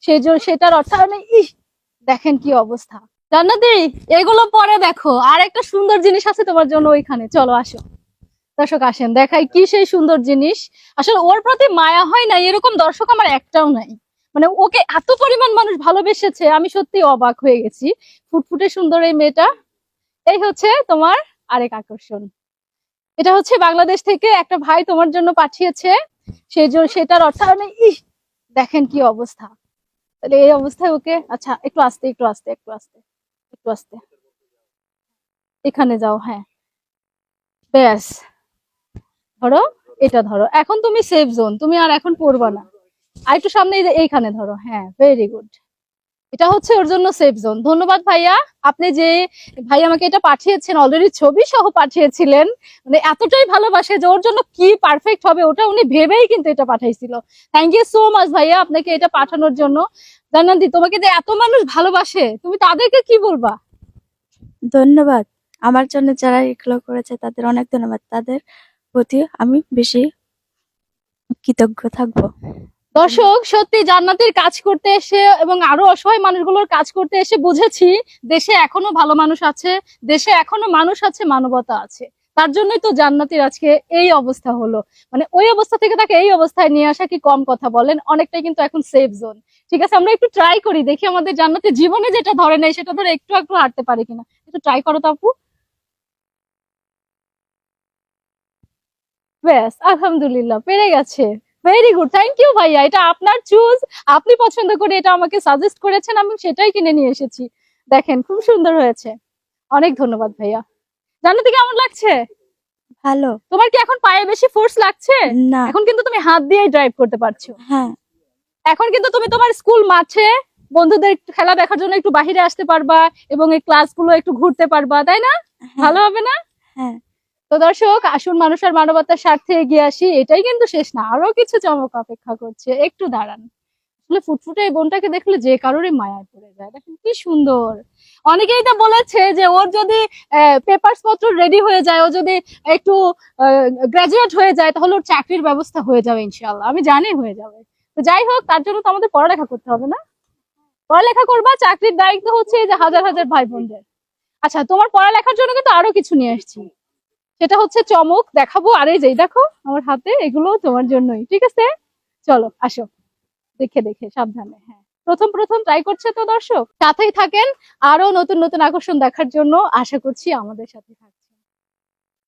সেই জন্য সেটার অর্থায়নে ইস, দেখেন কি অবস্থা। জান্নাতি, এগুলো পরে দেখো। আর একটা সুন্দর জিনিস আছে তোমার জন্য ওইখানে। চলো, আসো। দর্শক, আসেন। দেখাই কি সেই সুন্দর জিনিস। আসলে ওর প্রতি মায়া হয় না এরকম দর্শক আমার একটাও নাই। মানে ওকে এত পরিমাণ মানুষ ভালোবেসেছে, আমি সত্যি অবাক হয়ে গেছি। ফুটফুটে সুন্দর এই মেয়েটা। এই হচ্ছে তোমার আরেক আকর্ষণ। এটা হচ্ছে বাংলাদেশ থেকে একটা ভাই তোমার জন্য পাঠিয়েছে। সেই জন্য সেটার অর্থায়নে ইস, দেখেন কি অবস্থা। তাহলে এই অবস্থায় ওকে আচ্ছা একটু আস্তে একটু আস্তে একটু আস্তে একটু আস্তে। এখানে যাও হ্যাঁ। ব্যাস। ধরো, এটা ধরো। এখন তুমি সেফ জোন তুমি আর এখন পড়বা না। আর একটু সামনে এইখানে ধরো হ্যাঁ ভেরি গুড এটা হচ্ছে ওর জন্য সেফ জোন ধন্যবাদ ভাইয়া। আপনি যে ভাই আমাকে এটা পাঠিয়েছেন অলরেডি ছবি সহ পাঠিয়েছিলেন মানে এতটাই ভালোবাসে যে ওর জন্য কি পারফেক্ট হবে ওটা উনি ভেবেই কিন্তু এটা পাঠাইছিল। থ্যাংক ইউ সো মাচ ভাইয়া আপনাকে এটা পাঠানোর জন্য। জানান্দি তোমাকে যে এত মানুষ ভালোবাসে, তুমি তাদেরকে কি বলবা? ধন্যবাদ। আমার জন্য যারা এগুলো করেছে, তাদের অনেক ধন্যবাদ। তাদের প্রতি আমি বেশি কৃতজ্ঞ থাকব। দর্শক, সত্যি জান্নাতের কাজ করতে এসে এবং আরও অসহায় মানুষগুলোর কাজ করতে এসে বুঝেছি, দেশে এখনও ভালো মানুষ আছে, দেশে এখনও মানুষ আছে, মানবতা আছে। তার জন্যই তো জান্নাতের আজকে এই অবস্থা হলো। মানে ওই অবস্থা থেকে তাকে এই অবস্থায় নিয়ে আসা কি কম কথা বলেন, অনেকটাই কিন্তু এখন সেফ জোন ঠিক আছে, আমরা একটু ট্রাই করি, দেখি আমাদের জান্নাতের জীবনে যেটা ধরে নেই সেটা ধরে একটু একটু হাঁটতে পারে কিনা। একটু ট্রাই করো তো আপু। ব্যাস, আলহামদুলিল্লাহ, পেরে গেছে। ভেরি গুড থ্যাংক ইউ ভাইয়া। এটা আপনার চুজ আপনি পছন্দ করে এটা আমাকে সাজেস্ট করেছেন আমি সেটাই কিনে নিয়ে এসেছি। দেখেন খুব সুন্দর হয়েছে। অনেক ধন্যবাদ ভাইয়া। জান্নাতি কেমন লাগছে? ভালো। তোমার কি এখন পায়ে বেশি ফোর্স লাগছে? না। এখন কিন্তু তুমি হাত দিয়ে ড্রাইভ করতে পারছ। হ্যাঁ। এখন কিন্তু তুমি তোমার স্কুল মাঠে বন্ধুদের খেলা দেখার জন্য একটু বাহিরে আসতে পারবা এবং এই ক্লাসগুলো একটু ঘুরতে পারবা তাই না? হ্যাঁ, ভালো হবে না? হ্যাঁ। তো দর্শক আসুন মানুষের মানবতার স্বার্থে এগিয়ে আসি, এটাই কিন্তু শেষ না। আরও কিছু চমক অপেক্ষা করছে। একটু দাঁড়ান। আসলে ফুটফুটে এই বোনটাকে দেখলে যে কারোরই মায়ায় পড়ে যায়। দেখেন কি সুন্দর। অনেকেই তো বলেছে যে ওর যদি পেপারস পত্র রেডি হয়ে যায়, ও যদি একটু গ্রাজুয়েট হয়ে যায়, তাহলে ওর চাকরির ব্যবস্থা হয়ে যাবে ইনশাল্লাহ আমি জানি হয়ে যাবে। তো যাই হোক, তার জন্য তো আমাদের পড়ালেখা করতে হবে না? পড়ালেখা করবা, চাকরির দায়িত্ব হচ্ছে যে হাজার হাজার ভাই বোনদের। আচ্ছা তোমার পড়ালেখার জন্য কিন্তু আরও কিছু নিয়ে এসেছি সেটা হচ্ছে চমক, দেখাবো। আরে এই যে দেখো, আমার হাতে এগুলো তোমার জন্যই। ঠিক আছে? চলো, আসো। দেখে দেখে, সাবধানে হ্যাঁ। প্রথম প্রথম ট্রাই করছে তো দর্শক? সাথেই থাকেন আরও নতুন নতুন আকর্ষণ দেখার জন্য আশা করছি আমাদের সাথে থাকবেন।